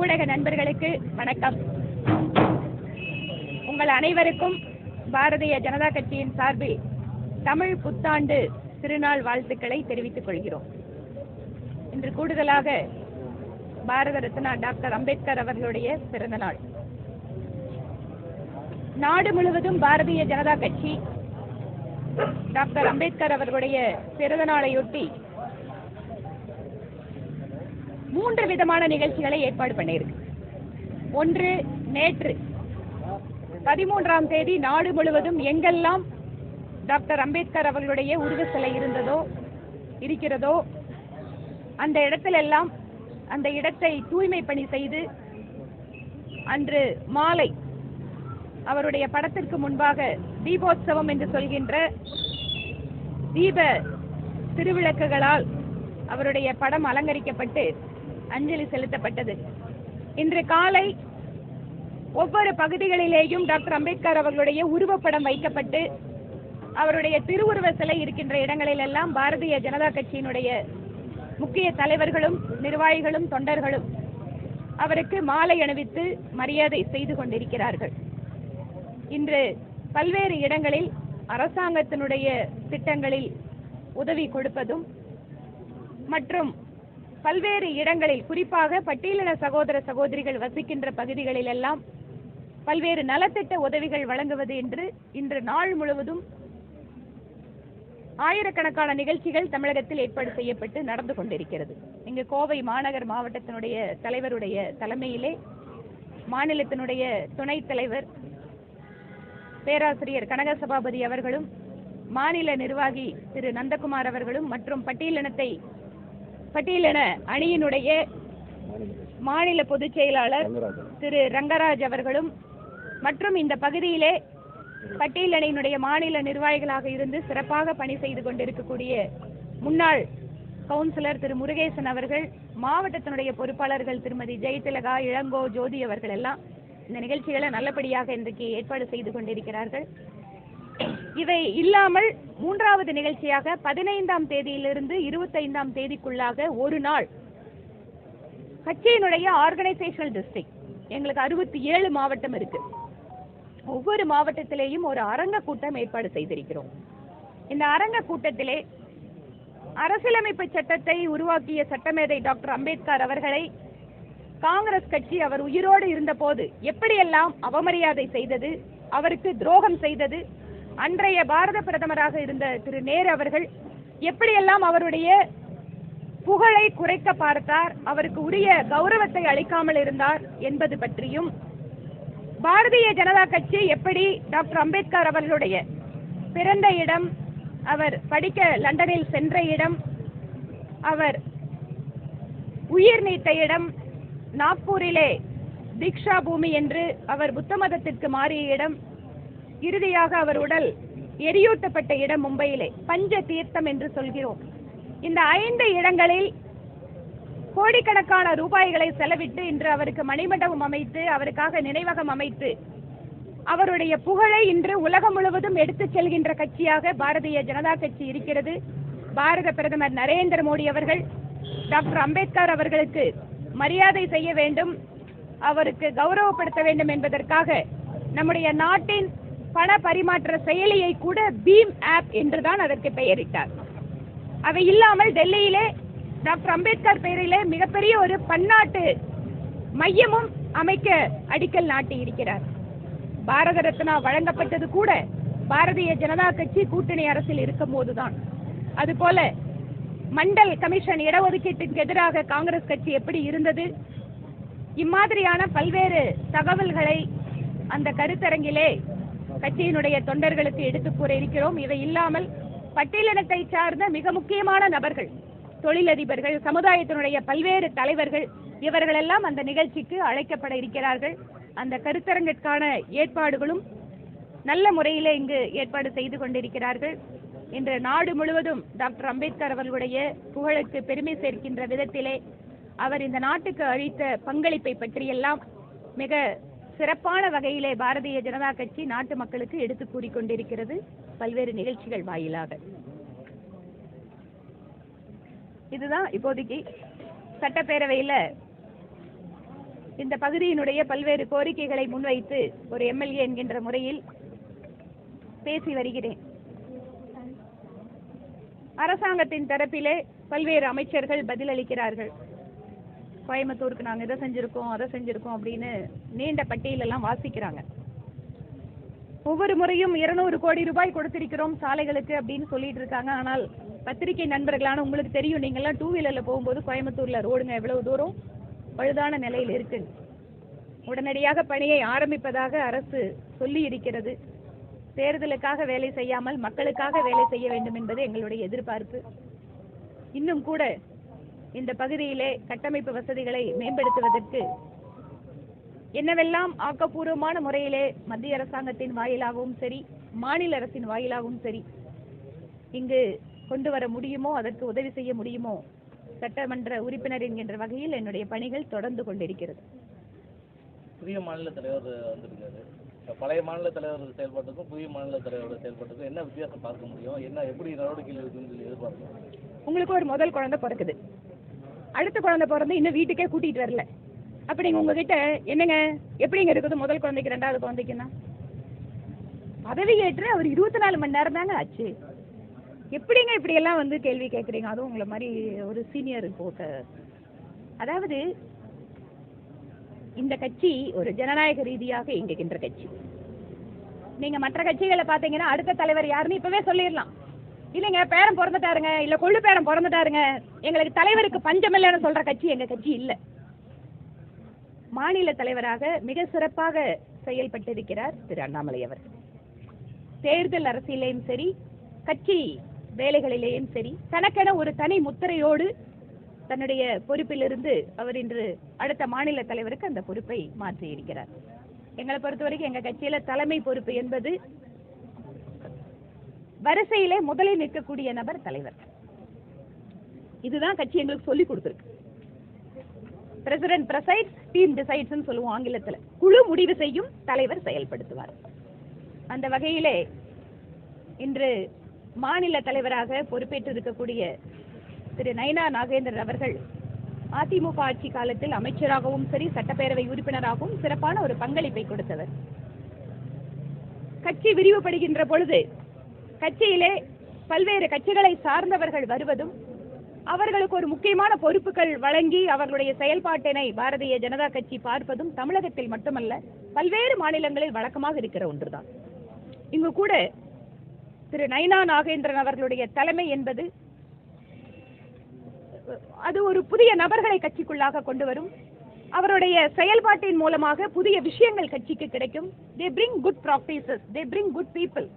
ஊடக நண்பர்களுக்கு வணக்கம். உங்கள் அனைவருக்கும் பாரதிய ஜனதா கட்சியின் சார்பில் தமிழ் புத்தாண்டு திருநாள் வாழ்த்துக்களை தெரிவித்துக் கொள்கிறோம். இன்று கூடுதலாக பாரத ரத்னா டாக்டர் அம்பேத்கர் அவர்களுடைய பிறந்த நாள். நாடு முழுவதும் பாரதிய ஜனதா கட்சி டாக்டர் அம்பேத்கர் அவர்களுடைய பிறந்த நாளையொட்டி மூன்று விதமான நிகழ்ச்சிகளை ஏற்பாடு பண்ணியிருக்கு. ஒன்று நேற்று. பதிமூன்றாம் தேதி நாடு முழுவதும் எங்கெல்லாம் டாக்டர் அம்பேத்கர் அவர்களுடைய உருவ சிலை இருந்ததோ இருக்கிறதோ அந்த இடத்திலெல்லாம் அந்த இடத்தை தூய்மை பணி செய்து அன்று மாலை அவருடைய படத்திற்கு முன்பாக தீபோத்சவம் என்று சொல்கின்ற தீப திருவிளக்குகளால் அவருடைய படம் அலங்கரிக்கப்பட்டு அஞ்சலி செலுத்தப்பட்டது. இன்று காலை ஒவ்வொரு பகுதிகளிலேயும் டாக்டர் அம்பேத்கர் அவர்களுடைய உருவப்படம் வைக்கப்பட்டு அவருடைய திருவுருவ சிலை இருக்கின்ற இடங்களிலெல்லாம் பாரதிய ஜனதா கட்சியினுடைய முக்கிய தலைவர்களும் நிர்வாகிகளும் தொண்டர்களும் அவருக்கு மாலை அணிவித்து மரியாதை செய்து கொண்டிருக்கிறார்கள். இன்று பல்வேறு இடங்களில் அரசாங்கத்தினுடைய திட்டங்களில் உதவி கொடுப்பதும் மற்றும் பல்வேறு இடங்களில் குறிப்பாக பட்டியலின சகோதர சகோதரிகள் வசிக்கின்ற பகுதிகளில் எல்லாம் பல்வேறு நலத்திட்ட உதவிகள் வழங்குவது என்று இன்று நாள் முழுவதும் ஆயிரக்கணக்கான நிகழ்ச்சிகள் தமிழகத்தில் ஏற்பாடு செய்யப்பட்டு நடந்து கொண்டிருக்கிறது. இங்கு கோவை மாநகர் மாவட்டத்தினுடைய தலைவருடைய தலைமையிலே மாநிலத்தினுடைய துணைத் தலைவர் பேராசிரியர் கனக சபாபதி அவர்களும் மாநில நிர்வாகி திரு நந்தகுமார் அவர்களும் மற்றும் பட்டியலினத்தை பட்டியலின அணியினுடைய மாநில பொதுச் செயலாளர் திரு ரங்கராஜ் அவர்களும் மற்றும் இந்த பகுதியிலே பட்டியலணையினுடைய மாநில நிர்வாகிகளாக இருந்து சிறப்பாக பணி செய்து கொண்டிருக்கக்கூடிய முன்னாள் கவுன்சிலர் திரு முருகேசன் அவர்கள் மாவட்டத்தினுடைய பொறுப்பாளர்கள் திருமதி ஜெயதிலகா இளங்கோ ஜோதி அவர்கள் எல்லாம் இந்த நிகழ்ச்சிகளை நல்லபடியாக இன்றைக்கு ஏற்பாடு செய்து கொண்டிருக்கிறார்கள். இவை இல்லாமல் மூன்றாவது நிகழ்ச்சியாக பதினைந்தாம் தேதியிலிருந்து இருபத்தைந்தாம் தேதிக்குள்ளாக ஒரு நாள் கட்சியினுடைய ஆர்கனைசேஷனல் டிஸ்ட்ரிக்ட் எங்களுக்கு அறுபத்தி ஏழு மாவட்டம் இருக்கு. ஒவ்வொரு மாவட்டத்திலேயும் ஒரு அரங்க கூட்டம் ஏற்பாடு செய்திருக்கிறோம். இந்த அரங்க கூட்டத்திலே அரசியலமைப்பு சட்டத்தை உருவாக்கிய சட்டமேதை டாக்டர் அம்பேத்கர் அவர்களை காங்கிரஸ் கட்சி அவர் உயிரோடு இருந்தபோது எப்படியெல்லாம் அவமரியாதை செய்தது அவருக்கு துரோகம் செய்தது அன்றைய பாரத பிரதமராக இருந்த திரு நேரு அவர்கள் எப்படியெல்லாம் அவருடைய புகழை குறைக்க பார்த்தார் அவருக்கு உரிய கௌரவத்தை அளிக்காமல் இருந்தார் என்பது பற்றியும் பாரதிய ஜனதா கட்சி எப்படி டாக்டர் அம்பேத்கர் அவர்களுடைய பிறந்த இடம் அவர் படிக்க லண்டனில் சென்ற இடம் அவர் உயிர் நீத்த இடம் நாக்பூரிலே தீக்ஷா பூமி என்று அவர் புத்த மதத்திற்கு மாறிய இடம் இறுதியாக அவர் உடல் எரியூட்டப்பட்ட இடம் மும்பையிலே பஞ்ச தீர்த்தம் என்று சொல்கிறோம். இந்த ஐந்து இடங்களில் கோடிக்கணக்கான ரூபாய்களை செலவிட்டு இன்று அவருக்கு மணிமண்டபம் அமைத்து அவருக்காக நினைவகம் அமைத்து அவருடைய புகழை இன்று உலகம் முழுவதும் எடுத்துச் செல்கின்ற கட்சியாக பாரதிய ஜனதா கட்சி இருக்கிறது. பாரத பிரதமர் நரேந்திர மோடி அவர்கள் டாக்டர் அம்பேத்கர் அவர்களுக்கு மரியாதை செய்ய வேண்டும் அவருக்கு கௌரவப்படுத்த வேண்டும் என்பதற்காக நம்முடைய நாட்டின் பண பரிமாற்ற செயலியை கூட பீம் ஆப் என்றுதான் அதற்கு பெயரிட்டார். அவை இல்லாமல் டெல்லியிலே டாக்டர் அம்பேத்கர் பெயரிலே மிகப்பெரிய ஒரு பன்னாட்டு மையமும் அமைக்க அடிக்கல் நாட்டி இருக்கிறார் பாரத ரத்னா வழங்கப்பட்டது கூட பாரதிய ஜனதா கட்சி கூட்டணி அரசில் இருக்கும் போதுதான். அதுபோல மண்டல் கமிஷன் இடஒதுக்கீட்டுக்கு எதிராக காங்கிரஸ் கட்சி எப்படி இருந்தது? இம்மாதிரியான பல்வேறு தகவல்களை அந்த கருத்தரங்கிலே கட்சியினுடைய தொண்டர்களுக்கு எடுத்து கூற இருக்கிறோம். இவை இல்லாமல் பட்டியலினத்தை சார்ந்த மிக முக்கியமான நபர்கள் தொழிலதிபர்கள் சமுதாயத்தினுடைய பல்வேறு தலைவர்கள் இவர்களெல்லாம் அந்த நிகழ்ச்சிக்கு அழைக்கப்பட இருக்கிறார்கள். அந்த கருத்தரங்கிற்கான ஏற்பாடுகளும் நல்ல முறையிலே இங்கு ஏற்பாடு செய்து கொண்டிருக்கிறார்கள். இன்று நாடு முழுவதும் டாக்டர் அம்பேத்கர் அவர்களுடைய புகழுக்கு பெருமை சேர்க்கின்ற விதத்திலே அவர் இந்த நாட்டுக்கு அளித்த பங்களிப்பை பற்றியெல்லாம் மிக சிறப்பான வகையிலே பாரதிய ஜனதா கட்சி நாட்டு மக்களுக்கு எடுத்து கூறிக்கொண்டிருக்கிறது. பல்வேறு நிகழ்ச்சிகள் வாயிலாக. இதுதான் இப்போதைக்கு சட்டப்பேரவையில இந்த பகுதியினுடைய பல்வேறு கோரிக்கைகளை முன்வைத்து ஒரு எம்எல்ஏ என்கின்ற முறையில் பேசி வருகிறேன். அரசாங்கத்தின் தரப்பிலே பல்வேறு அமைச்சர்கள் பதிலளிக்கிறார்கள். கோயம்புத்தூருக்கு நாங்க இதை செஞ்சிருக்கோம் அதை செஞ்சிருக்கோம் அப்படின்னு நீண்ட பட்டியலெல்லாம் வாசிக்கிறாங்க. ஒவ்வொரு முறையும் இருநூறு கோடி ரூபாய் கொடுத்திருக்கிறோம் சாலைகளுக்கு அப்படின்னு சொல்லிட்டு இருக்காங்க. ஆனால் பத்திரிகை நண்பர்களான உங்களுக்கு தெரியும் நீங்கள்லாம் டூ வீலர்ல போகும்போது கோயம்புத்தூர்ல ரோடுங்க எவ்வளவு தூரம் பழுதான நிலையில் இருக்கு. உடனடியாக பணியை ஆரம்பிப்பதாக அரசு சொல்லி இருக்கிறது. தேர்தலுக்காக வேலை செய்யாமல் மக்களுக்காக வேலை செய்ய வேண்டும் என்பது எங்களுடைய எதிர்பார்ப்பு. இன்னும் கூட இந்த பகுதியிலே கட்டமைப்பு வசதிகளை மேம்படுத்துவதற்கு என்னவெல்லாம் ஆக்கப்பூர்வமான முறையிலே மத்திய அரசாங்கத்தின் வாயிலாகவும் சரி மாநில அரசின் வாயிலாகவும் சரி இங்கு கொண்டு வர முடியுமோ அதற்கு உதவி செய்ய முடியுமோ சட்டமன்ற உறுப்பினர் என்கின்ற வகையில் என்னுடைய பணிகள் தொடர்ந்து கொண்டிருக்கிறது. புதிய மாநில தலைவர் வந்திருக்காரு. பழைய மாநில தலைவர் செயல்பாட்டுக்கும் புதிய மாநில தலைவரோட செயல்பாட்டுக்கும் என்ன வித்தியாசம் பார்க்க முடியும்? என்ன எப்படி நடவடிக்கைகள் இருக்குன்னு சொல்லி உங்களுக்கு ஒரு முதல் குழந்தை பிறக்குது. அடுத்த குழந்தை பிறந்து இன்னும் வீட்டுக்கே கூட்டிட்டு வரல. அப்ப நீங்க உங்ககிட்ட என்னங்க? எப்படிங்க இருக்குது முதல் குழந்தைக்கு ரெண்டாவது குழந்தைக்குன்னா? பதவி ஏற்று அவர் இருபத்தி நாலு மணி நேரம் தாங்க ஆச்சு. எப்படிங்க இப்படி எல்லாம் வந்து கேள்வி கேட்குறீங்க அதுவும் உங்களை மாதிரி ஒரு சீனியர் போட்ட அதாவது இந்த கட்சி ஒரு ஜனநாயக ரீதியாக இயங்குகின்ற கட்சி. நீங்க மற்ற கட்சிகளை பாத்தீங்கன்னா அடுத்த தலைவர் யாருன்னு இப்பவே சொல்லிடலாம். இல்லைங்க பேரன் பிறந்துட்டாருங்க. இல்ல கொள்ளு பேரன் பிறந்துட்டாருங்க. எங்களுக்கு தலைவருக்கு பஞ்சம் இல்லைன்னு சொல்ற கட்சி எங்க கட்சி இல்ல. மாநில தலைவராக மிக சிறப்பாக செயல்பட்டிருக்கிறார் திரு அண்ணாமலை அவர். தேர்தல் அரசியலையும் சரி கட்சி வேலைகளிலேயும் சரி தனக்கென ஒரு தனி முத்திரையோடு தன்னுடைய பொறுப்பிலிருந்து அவர் இன்று அடுத்த மாநில தலைவருக்கு அந்த பொறுப்பை மாற்றி இருக்கிறார் எங்களை பொறுத்தவரைக்கும் எங்க கட்சியில தலைமை பொறுப்பு என்பது வரிசையிலே முதலில் நிற்கக்கூடிய நபர் தலைவர். இதுதான் கட்சி எங்களுக்கு சொல்லி கொடுத்துருக்கு. பிரசிடென்ட் பிரசைட் டீம் டிசைட்ஸ் சொல்லுவோம் ஆங்கிலத்தில். குழு முடிவு செய்யும் தலைவர் செயல்படுத்துவார். அந்த வகையிலே இன்று மாநில தலைவராக பொறுப்பேற்று இருக்கக்கூடிய திரு நயனா நாகேந்திரன் அவர்கள் அதிமுக ஆட்சி காலத்தில் அமைச்சராகவும் சரி சட்டப்பேரவை உறுப்பினராகவும் சிறப்பான ஒரு பங்களிப்பை கொடுத்தவர். கட்சி விரிவுபடுகின்ற பொழுது கட்சியிலே பல்வேறு கட்சிகளை சார்ந்தவர்கள் வருவதும் அவர்களுக்கு ஒரு முக்கியமான பொறுப்புகள் வழங்கி அவர்களுடைய செயல்பாட்டினை பாரதிய ஜனதா கட்சி பார்ப்பதும் தமிழகத்தில் மட்டுமல்ல பல்வேறு மாநிலங்களில் வழக்கமாக இருக்கிற ஒன்றுதான். இங்கு கூட திரு நைனா நாகேந்திரன் அவர்களுடைய தலைமை என்பது அது ஒரு புதிய நபர்களை கட்சிக்குள்ளாக கொண்டு வரும். அவருடைய செயல்பாட்டின் மூலமாக புதிய விஷயங்கள் கட்சிக்கு கிடைக்கும். They bring good practices they bring good people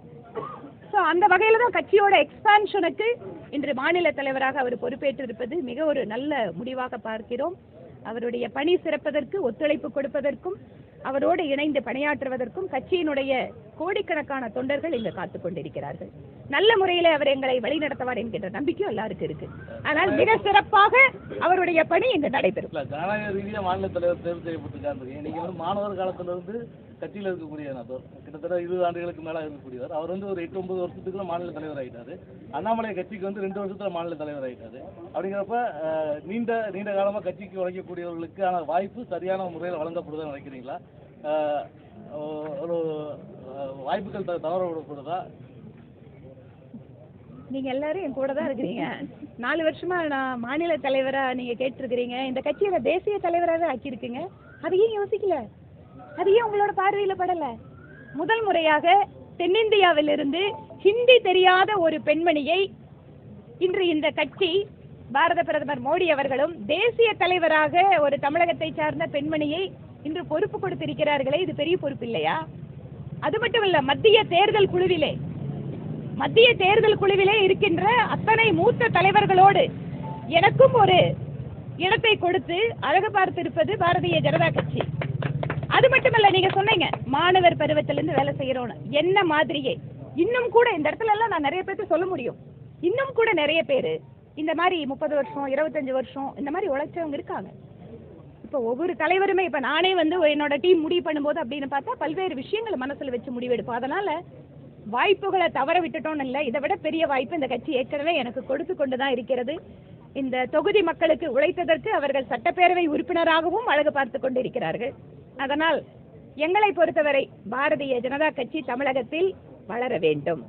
so அந்த வகையில தான் கட்சியோட எக்ஸ்பான்ஷனுக்கு இன்று மாநில தலைவராக அவர் பொறுப்பேற்றிருப்பது மிக ஒரு நல்ல முடிவாக பார்க்கிறோம். அவருடைய பணி சிறப்பதற்கு ஒத்துழைப்பு கொடுப்பதற்கும் அவரோடு இணைந்து பணியாற்றுவதற்கும் கட்சியினுடைய கோடிக்கணக்கான தொண்டர்கள் இங்கு காத்து கொண்டிருக்கிறார்கள். நல்ல முறையில் அவர் எங்களை வழிநடத்துவார் என்கின்ற நம்பிக்கையும் எல்லாருக்கும் இருக்கு. ஆனால் மிக சிறப்பாக அவருடைய பணி இங்கு நடைபெறும். ஜனநாயக ரீதியா மாநில தலைவர் தேர்வு செய்யப்பட்டிருக்காரு. நீங்க வந்து மாணவர் காலத்திலிருந்து கட்சியில் இருக்கக்கூடிய நபர் கிட்டத்தட்ட இருபது ஆண்டுகளுக்கு மேலே இருக்கக்கூடியவர். அவர் வந்து ஒரு எட்டு ஒன்பது வருஷத்துக்குள்ள மாநில தலைவர் ஆகிட்டாரு அண்ணாமலை கட்சிக்கு வந்து ரெண்டு வருஷத்துல மாநில தலைவர் ஆகிட்டாரு அப்படிங்கிறப்ப நீண்ட நீண்ட காலமாக கட்சிக்கு உழைக்கக்கூடியவர்களுக்கான வாய்ப்பு சரியான முறையில் வழங்கப்படுதுன்னு நினைக்கிறீங்களா? ஒரு வாய்ப்புகள் தவற விடக்கூடாதா? நீங்க எல்லாரும் என் கூட தான் இருக்கிறீங்க. நாலு வருஷமா நான் மாநில தலைவரா நீங்க கேட்டிருக்கிறீங்க. இந்த கட்சியோட தேசிய தலைவராக ஆக்கியிருக்கீங்க. அதையும் யோசிக்கல? அது ஏன் உங்களோட பார்வையில படல? முதல் முறையாக தென்னிந்தியாவிலிருந்து ஹிந்தி தெரியாத ஒரு பெண்மணியை இன்று இந்த கட்சி பாரத பிரதமர் மோடி அவர்களும் தேசிய தலைவராக ஒரு தமிழகத்தை சார்ந்த பெண்மணியை இன்று பொறுப்பு கொடுத்திருக்கிறார்களே இது பெரிய பொறுப்பு இல்லையா? அது மட்டும் இல்ல மத்திய தேர்தல் குழுவிலே மத்திய தேர்தல் குழுவிலே இருக்கின்ற அத்தனை மூத்த தலைவர்களோடு எனக்கும் ஒரு இடத்தை கொடுத்து அழகு பார்த்திருப்பது பாரதிய ஜனதா கட்சி. அது மட்டுமல்ல நீங்க சொன்னீங்க மாணவர் பருவத்திலிருந்து வேலை செய்யறோம்னு என்ன மாதிரியே? இன்னும் கூட இந்த இடத்துல எல்லாம் நான் நிறைய பேர்த்து சொல்ல முடியும். இன்னும் கூட நிறைய பேரு இந்த மாதிரி முப்பது வருஷம் இருபத்தஞ்சு வருஷம் இந்த மாதிரி உழைச்சவங்க இருக்காங்க. இப்போ ஒவ்வொரு தலைவருமே இப்போ நானே வந்து என்னோட டீம் முடிவு பண்ணும்போது அப்படின்னு பார்த்தா பல்வேறு விஷயங்களை மனசுல வச்சு முடிவெடுப்போம் அதனால வாய்ப்புகளை தவற விட்டுட்டோம்னு இல்லை இதை விட பெரிய வாய்ப்பு இந்த கட்சி ஏற்கனவே எனக்கு கொடுத்து கொண்டு தான் இருக்கிறது. இந்த தொகுதி மக்களுக்கு உழைத்ததற்கு அவர்கள் சட்டப்பேரவை உறுப்பினராகவும் அழகு பார்த்து கொண்டிருக்கிறார்கள். அதனால் எங்களை பொறுத்தவரை பாரதிய ஜனதா கட்சி தமிழகத்தில் வளர வேண்டும்.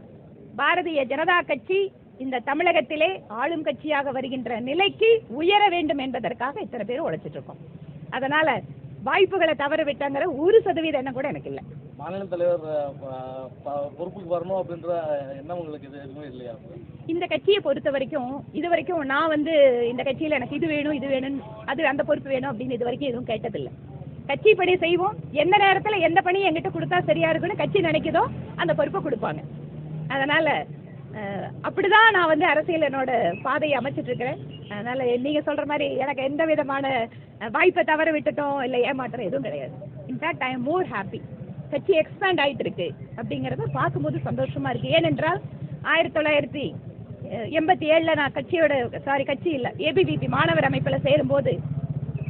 பாரதிய ஜனதா கட்சி இந்த தமிழகத்திலே ஆளும் கட்சியாக வருகின்ற நிலைக்கு உயர வேண்டும் என்பதற்காக இத்தனை பேர் உழைச்சிட்டு இருக்கோம். அதனால வாய்ப்புகளை தவற விட்டாங்கிற ஒரு சதவீதம் எண்ணம் கூட எனக்கு இல்லை. மாநில தலைவர் பொறுப்புக்கு வரணும் அப்படின்ற எண்ணம் உங்களுக்கு இது எதுவுமே இல்லையா? இந்த கட்சியை பொறுத்த வரைக்கும் இது வரைக்கும் நான் வந்து இந்த கட்சியில எனக்கு இது வேணும் இது வேணும் அது அந்த பொறுப்பு வேணும் அப்படின்னு இது வரைக்கும் எதுவும் கேட்டதில்லை. கட்சி பணி செய்வோம். எந்த நேரத்துல எந்த பணி எங்கிட்ட கொடுத்தா சரியா இருக்குன்னு கட்சி நினைக்குதோ அந்த பொறுப்பை கொடுப்பாங்க. அதனால அப்படிதான் நான் வந்து அரசியல் என்னோட பாதையை அமைச்சிட்டு இருக்கிறேன். அதனால நீங்க சொல்ற மாதிரி எனக்கு எந்த விதமான வாய்ப்பை தவற விட்டுட்டோம் இல்லை ஏமாற்றம் எதுவும் கிடையாது. In fact I am more happy கட்சி எக்ஸ்பேண்ட் ஆயிட்டு இருக்கு அப்படிங்கறத பார்க்கும்போது சந்தோஷமா இருக்கு. ஏனென்றால் ஆயிரத்தி தொள்ளாயிரத்தி எண்பத்தி ஏழுல நான் கட்சியோட சாரி கட்சி இல்ல ஏபிவிபி மாணவர் அமைப்புல சேரும்போது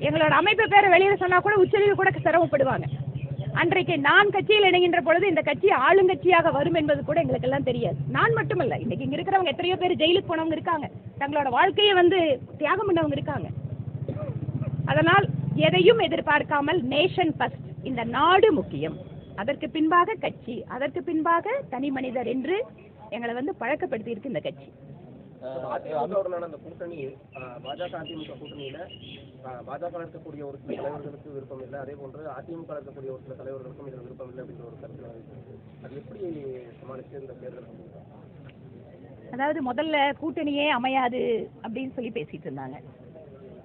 எங்களோட அமைப்பு பேரை வெளியில சொன்னா கூட உச்சரிவு கூட சிரமப்படுவாங்க. அன்றைக்கு நான் கட்சியில் இணைகின்ற பொழுது இந்த கட்சி ஆளுங்கட்சியாக வரும் என்பது கூட எங்களுக்கு எல்லாம் தெரியாது. நான் மட்டுமல்ல இன்னைக்கு இங்க இருக்கிறவங்க எத்தனையோ பேர் ஜெயிலுக்கு போனவங்க இருக்காங்க. தங்களோட வாழ்க்கையை வந்து தியாகம் பண்ணவங்க இருக்காங்க. அதனால் எதையும் எதிர்பார்க்காமல் நேஷன் ஃபர்ஸ்ட் இந்த நாடு முக்கியம். அதற்கு பின்பாக கட்சி அதற்கு பின்பாக தனி மனிதர் என்று எங்களை வந்து பழக்கப்படுத்தி இருக்கு இந்த கட்சி. அதிமுகவுடனான அந்த கூட்டணி பாஜக அதிமுக கூட்டணியில பாஜக இருக்கக்கூடிய ஒரு சில தலைவர்களுக்கு விருப்பம் இல்லை. அதே போன்று அதிமுக இருக்கக்கூடிய ஒரு சில தலைவர்களுக்கும் இதில் விருப்பம் இல்லை அப்படின்ற ஒரு கருத்து. அது எப்படி சமாளிச்சு இந்த தேர்தல் அதாவது முதல்ல கூட்டணியே அமையாது அப்படின்னு சொல்லி பேசிட்டு இருந்தாங்க.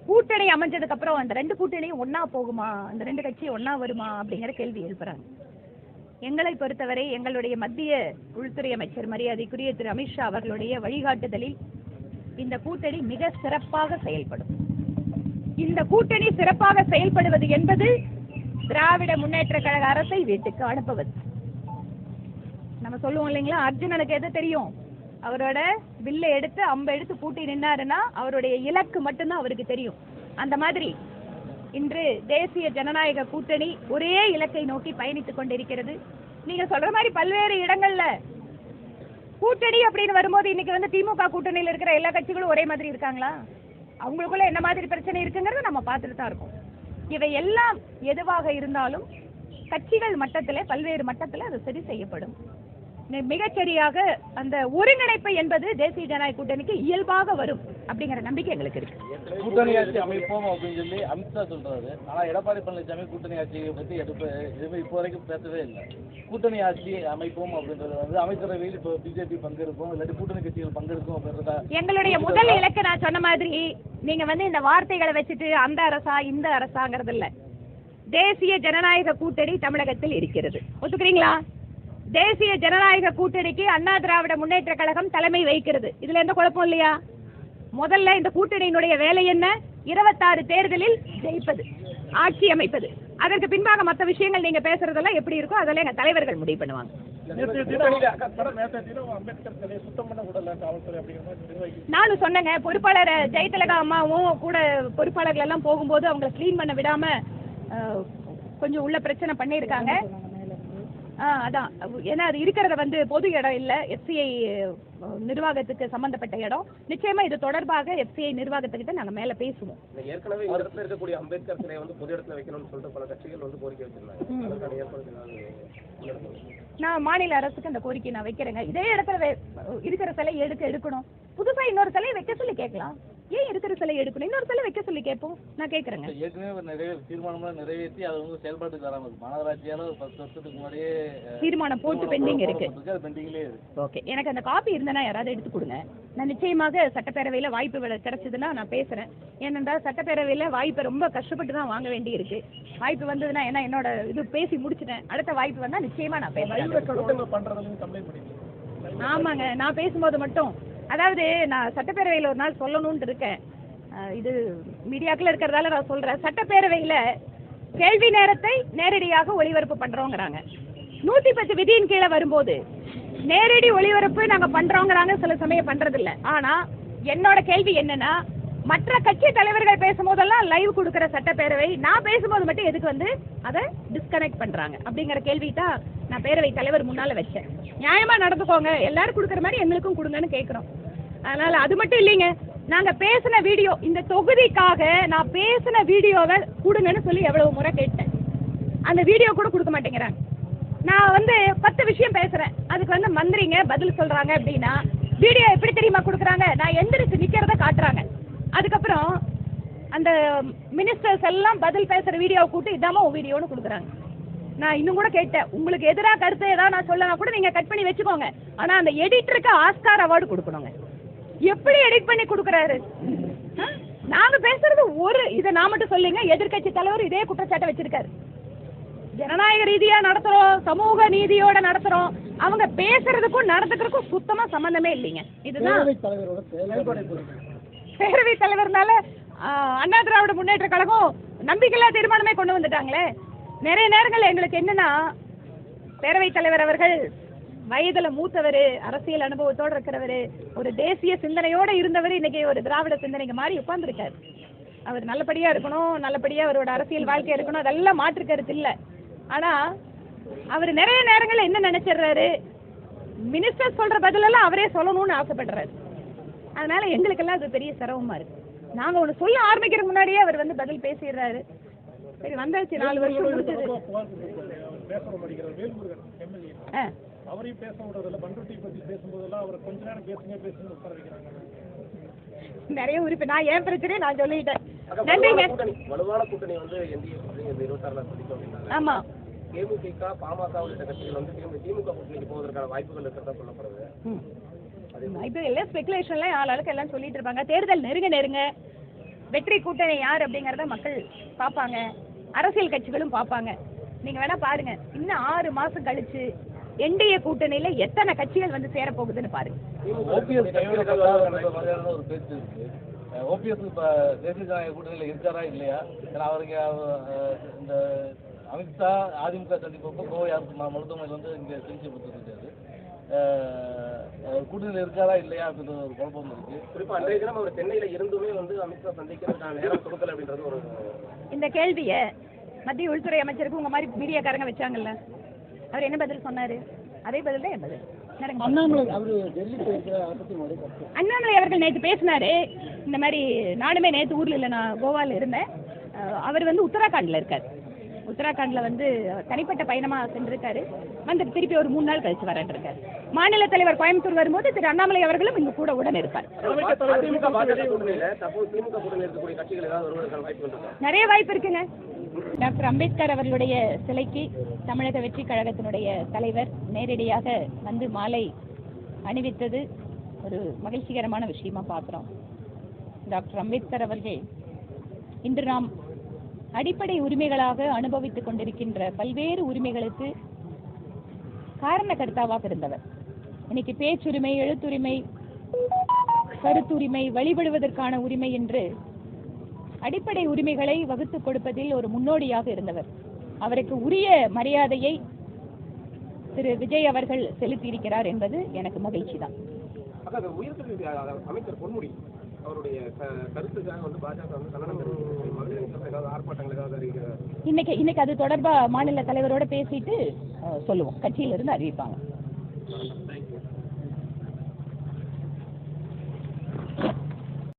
கூட்டணி அமைஞ்சதுக்கு அப்புறம் அந்த ரெண்டு கூட்டணியும் ஒண்ணா போகுமா? அந்த ரெண்டு கட்சியும் ஒண்ணா வருமா அப்படிங்கிற கேள்வி எழுப்புறாங்க. எங்களை பொறுத்தவரை எங்களுடைய மத்திய உள்துறை அமைச்சர் மரியாதைக்குரிய திரு அமித்ஷா அவர்களுடைய வழிகாட்டுதலில் இந்த கூட்டணி மிக சிறப்பாக செயல்படும். இந்த கூட்டணி சிறப்பாக செயல்படுவது என்பது திராவிட முன்னேற்ற கழக அரசை வீட்டுக்கு அனுப்புவது. நம்ம சொல்லுவோம் இல்லைங்களா? அர்ஜுனனுக்கு எது தெரியும்? அவரோட வில்லை எடுத்து அம்பை எடுத்து பூட்டி நின்னாருன்னா அவருடைய இலக்கு மட்டும்தான் அவருக்கு தெரியும். அந்த மாதிரி இன்று தேசிய ஜனநாயக கூட்டணி ஒரே இலக்கை நோக்கி பயணித்துக் கொண்டிருக்கிறது. நீங்க சொல்ற மாதிரி பல்வேறு இடங்கள்ல கூட்டணி அப்படின்னு வரும்போது இன்னைக்கு வந்து திமுக கூட்டணியில் இருக்கிற எல்லா கட்சிகளும் ஒரே மாதிரி இருக்காங்களா? அவங்களுக்குள்ள என்ன மாதிரி பிரச்சனை இருக்குங்கிறத நம்ம பார்த்துட்டு தான் இருக்கோம். இவை எல்லாம் எதுவாக இருந்தாலும் கட்சிகள் மட்டத்தில் பல்வேறு மட்டத்தில் அது சரி செய்யப்படும். மிகச்சரியாக அந்த ஒருங்கிணைப்பு என்பது தேசிய ஜனநாயக கூட்டணிக்கு இயல்பாக வரும் அப்படிங்கிற நம்பிக்கை எங்களுக்கு இருக்கு. கூட்டணி ஆட்சி அமைப்போம் அப்படின்னு சொல்லி அமித்ஷா சொல்றாரு. ஆனா எடப்பாடி பழனிசாமி கூட்டணி ஆட்சியை பத்தி எடுப்பு எதுவுமே இப்போ வரைக்கும் பேசவே இல்லை. கூட்டணி ஆட்சி அமைப்போம் அப்படின்றது வந்து அமைச்சரவையில் இப்போ பிஜேபி பங்கெடுக்கும் இல்லாட்டி கூட்டணி கட்சிகள் பங்கெடுக்கும் அப்படின்றத எங்களுடைய முதல் இலக்கு நான் சொன்ன மாதிரி நீங்க வந்து இந்த வார்த்தைகளை வச்சுட்டு அந்த அரசா இந்த அரசாங்கிறது இல்ல தேசிய ஜனநாயக கூட்டணி தமிழகத்தில் இருக்கிறது. ஒத்துக்கிறீங்களா? தேசிய ஜனநாயக கூட்டணிக்கு அண்ணா திராவிட முன்னேற்ற கழகம் தலைமை வைக்கிறது இதுல எந்த குழப்பம் இல்லையா? முதல்ல இந்த கூட்டணியினுடைய வேலை என்ன? இருபத்தாறு தேர்தலில் ஜெயிப்பது ஆட்சி அமைப்பது. அதற்கு பின்பாக மற்ற விஷயங்கள் நீங்க பேசுறதெல்லாம் எப்படி இருக்கோ அதெல்லாம் எங்க தலைவர்கள் முடிவு பண்ணுவாங்க. நானும் சொன்னேங்க பொறுப்பாளர் ஜெயதிலகா அம்மாவும் கூட பொறுப்பாளர்கள் எல்லாம் போகும்போது அவங்களை க்ளீன் பண்ண விடாம கொஞ்சம் உள்ள பிரச்சனை பண்ணியிருக்காங்க. ஆ அதான். ஏன்னா அது இருக்கிறத வந்து பொது இடம் இல்ல. எஃப்சிஐ நிர்வாகத்துக்கு சம்பந்தப்பட்ட இடம். நிச்சயமா இது தொடர்பாக எஃப்சிஐ நிர்வாகத்துக்கிட்ட நாங்க மேல பேசுவோம். ஏற்கனவே இந்த இடத்துல இருக்கக்கூடிய அம்பேத்கர் சிலையை வந்து பொது இடத்துல வைக்கணும்னு சொல்லிட்டு பல கட்சிகள் வந்து கோரிக்கை வச்சிருந்தாங்க. நான் மாநில அரசுக்கு அந்த கோரிக்கை நான் வைக்கிறேங்க. இதே இடத்துல இருக்கிற சிலையை எடுக்க எடுக்கணும். புதுசா இன்னொரு சிலையை வைக்க சொல்லி கேட்கலாம். ஏன் இருக்கிற சிலையை எடுக்கணும்? இன்னொரு சிலை வைக்க சொல்லி கேட்போம். நான் கேட்கறேங்க. ஏற்கனவே நிறைய தீர்மானம்லாம் நிறைவேற்றி அதை வந்து செயல்பாட்டுக்கு வராமல் இருக்கு. மாநகராட்சியால ஒரு பத்து வருஷத்துக்கு முன்னாடியே தீர்மானம் போட்டு பெண்டிங் இருக்கு. பெண்டிங்லேயே இருக்கு. ஓகே. எனக்கு அந்த காப்பி இருந்தனா யாராவது எடுத்து கொடுங்க. நான் நிச்சயமாக சட்டப்பேரவையில் வாய்ப்பு கிடைச்சதுன்னா நான் பேசுறேன். ஏனென்றால் சட்டப்பேரவையில் வாய்ப்பை ரொம்ப கஷ்டப்பட்டு தான் வாங்க வேண்டி இருக்கு. வாய்ப்பு வந்ததுன்னா ஏன்னா என்னோட இது பேசி முடிச்சிட்டேன். அடுத்த வாய்ப்பு வந்தா நிச்சயமா நான் பண்ணிருக்கீங்க ஆமாங்க. நான் பேசும்போது மட்டும் அதாவது நான் சட்டப்பேரவையில் ஒரு நாள் சொல்லணும்னு இருக்கேன். இது மீடியாக்கில் இருக்கிறதால நான் சொல்றேன். சட்டப்பேரவையில் கேள்வி நேரத்தை நேரடியாக ஒளிபரப்பு பண்றோங்கிறாங்க. நூத்தி பத்து விதியின் கீழே வரும்போது நேரடி ஒளிபரப்பு நாங்க பண்றோங்கிறாங்க சில சமயம் பண்றது ஆனால் ஆனா என்னோட கேள்வி என்னன்னா மற்ற கட்சி தலைவர்கள் பேசும்போதெல்லாம் லைவ் கொடுக்கிற சட்டப்பேரவை நான் பேசும்போது மட்டும் எதுக்கு வந்து அதை டிஸ்கனெக்ட் பண்றாங்க? அப்படிங்கிற கேள்வி தான் நான் பேரவை தலைவர் முன்னால வச்சேன். நியாயமா நடந்துக்கோங்க. எல்லாரும் கொடுக்குற மாதிரி எங்களுக்கும் கொடுங்கன்னு கேட்குறோம் அதனால அது மட்டும் இல்லைங்க. நாங்க பேசின வீடியோ இந்த தொகுதிக்காக நான் பேசின வீடியோவை கொடுங்கன்னு சொல்லி எவ்வளவு முறை கேட்டேன். அந்த வீடியோ கூட கொடுக்க மாட்டேங்கிறாங்க. நான் வந்து பத்து விஷயம் பேசுறேன். அதுக்கு வந்து மந்திரிங்க பதில் சொல்றாங்க அப்படின்னா வீடியோ எப்படி தெரியுமா கொடுக்குறாங்க? நான் எந்திரிச்சு நிக்கிறத காட்டுறாங்க. அதுக்கப்புறம் அந்த மினிஸ்டர்ஸ் எல்லாம் பதில் பேசுற வீடியோவை கூட்டு இதாம வீடியோன்னு கொடுக்குறாங்க. நான் இன்னும் கூட கேட்டேன். உங்களுக்கு எதிராக கருத்து ஏதாவது நான் சொல்லலாம் கூட நீங்க கட் பண்ணி வச்சுக்கோங்க. ஆனா அந்த எடிட்டருக்கு ஆஸ்கார் அவார்டு கொடுக்கணுங்க. எப்படி எடிட் பண்ணி கொடுக்குறாரு? நாங்க பேசுறது ஒரு இதை நான் மட்டும் சொல்லிங்க. எதிர்க்கட்சி தலைவர் இதே குற்றச்சாட்டை வச்சிருக்காரு. ஜனநாயக ரீதியா நடத்துறோம் சமூக நீதியோட நடத்துறோம். அவங்க பேசுறதுக்கும் நடத்துக்கிறதுக்கும் சுத்தமா சம்பந்தமே இல்லைங்க. இதுதான் பேரவை தலைவர்னால அண்ணா திராவிட முன்னேற்ற கழகம் நம்பிக்கையில்லா தீர்மானமே கொண்டு வந்துட்டாங்களே. நிறைய நேரங்கள் எங்களுக்கு என்னன்னா பேரவைத் தலைவர் அவர்கள் வயதுல மூத்தவர் அரசியல் அனுபவத்தோட இருக்கிறவர் ஒரு தேசிய சிந்தனையோட இருந்தவர் இன்னைக்கு ஒரு திராவிட சிந்தனைக்கு மாதிரி உட்கார்ந்துருக்காரு. அவர் நல்லபடியா இருக்கணும் நல்லபடியா அவரோட அரசியல் வாழ்க்கை இருக்கணும் அதெல்லாம் மாற்று கருத்து இல்ல. ஆனா அவர் நிறைய நேரங்கள்ல என்ன நினைச்சிடுறாரு மினிஸ்டர் சொல்ற பதிலெல்லாம் அவரே சொல்லணும்னு ஆசைப்படுறாரு. அதனால எங்களுக்கெல்லாம் அது பெரிய சிரமமா இருக்கு. நாங்க ஒண்ணு சொல்ல ஆரம்பிக்கிறதுக்கு முன்னாடியே அவர் வந்து பதில் பேசிடுறாரு சரி வந்தாச்சு நாலு வருஷம் எம்எல்ஏ. ஆ. அவரையும் பேச விடுறதில்ல. பண்ருட்டி பத்தி பேசும்போதெல்லாம் அவரை கொஞ்ச நேரம் பேசுங்க பேசுங்க உட்கார வைக்கிறாங்க. நிறைய உறுப்பு நான் ஏன் பிரச்சனையை நான் சொல்லிட்டேன். நன்றிங்க வலுவான கூட்டணி வந்து என்டிஏ கூட்டணி இந்த இருபத்தாறுல சந்திக்கும் ஆமா. தேமுதிக பாமக உள்ளிட்ட கட்சிகள் வந்து திமுக திமுக கூட்டணிக்கு போவதற்கான வாய்ப்புகள் இருக்கிறதா சொல்லப்படுது. ம். இது எல்லாம் ஸ்பெகுலேஷன்ல ஆளாளுக்கு எல்லாம் சொல்லிட்டு இருப்பாங்க. தேர்தல் நெருங்க நெருங்க வெற்றி கூட்டணி யார் அப்படிங்கறத மக்கள் பார்ப்பாங்க. அரசியல் கட்சிகளும் பார்ப்பாங்க. நீங்க வேணா பாருங்க. இன்னும் ஆறு மாசம் கழிச்சு என்டிஏ கூட்டணியில எத்தனை கட்சிகள் வந்து சேர போகுதுன்னு பாருங்க ஓபிஎஸ் இப்ப தேசிய ஜனநாயக கூட்டணியில் இருக்காரா இல்லையா? ஏன்னா அவருக்கு இந்த அமித்ஷா அதிமுக சந்திப்பப்போ கோவை மருத்துவமனையில் வந்து இங்க சிகிச்சை பெற்றுருக்காரு கூட்டணியில் இருக்காரா இல்லையா அப்படின்ற ஒரு குழப்பம் இருக்கு. குறிப்பா அன்றைய தினம் அவர் சென்னையில இருந்துமே வந்து அமித்ஷா சந்திக்கிறதுக்கான நேரம் கொடுக்கல அப்படின்றது ஒரு இந்த கேள்விய மத்திய உள்துறை அமைச்சருக்கு உங்க மாதிரி மீடியாக்காரங்க வச்சாங்கல்ல? அவர் என்ன பதில் சொன்னாரு? அதே பதில் தான் என் பதில். அண்ணாமலை அவர்கள் நேற்று பேசினாரு. இந்த மாதிரி நானுமே நேற்று ஊர்ல இல்லை நான் கோவால இருந்தேன். அவர் வந்து உத்தராகண்ட்ல இருக்கார். உத்தராகண்ட்ல வந்து தனிப்பட்ட பயணமா சென்றிருக்காரு. வந்து திருப்பி ஒரு மூணு நாள் கழிச்சு வரேன் இருக்காரு. மாநில தலைவர் கோயம்புத்தூர் வரும்போது திரு அண்ணாமலை அவர்களும் இங்க கூட உடன் இருப்பார். நிறைய வாய்ப்பு இருக்குங்க. டாக்டர் அம்பேத்கர் அவர்களுடைய சிலைக்கு தமிழக வெற்றி கழகத்தினுடைய தலைவர் நேரடியாக வந்து மாலை அணிவித்தது ஒரு மகிழ்ச்சிகரமான விஷயமா பார்க்குறோம். டாக்டர் அம்பேத்கர் அவர்கள் இன்று நாம் அடிப்படை உரிமைகளாக அனுபவித்துக் கொண்டிருக்கின்ற பல்வேறு உரிமைகளுக்கு காரணகர்த்தாவாக இருந்தவர். இன்னைக்கு பேச்சுரிமை எழுத்துரிமை கருத்துரிமை வழிபடுவதற்கான உரிமை என்று அடிப்படை உரிமைகளை வகுத்துக் கொடுப்பதில் ஒரு முன்னோடியாக இருந்தவர். அவருக்கு உரிய மரியாதையை திரு விஜய் அவர்கள் செலுத்தியிருக்கிறார் என்பது எனக்கு மகிழ்ச்சி தான் அமைச்சர் பொன்முடி அவருடைய கருத்துக்காக வந்து பாஜக வந்து ஆர்ப்பாட்டங்கள் ஏதாவது இன்னைக்கு இன்னைக்கு அது தொடர்பா மாநில தலைவரோட பேசிட்டு சொல்லுவோம். கட்சியிலிருந்து அறிவிப்பாங்க.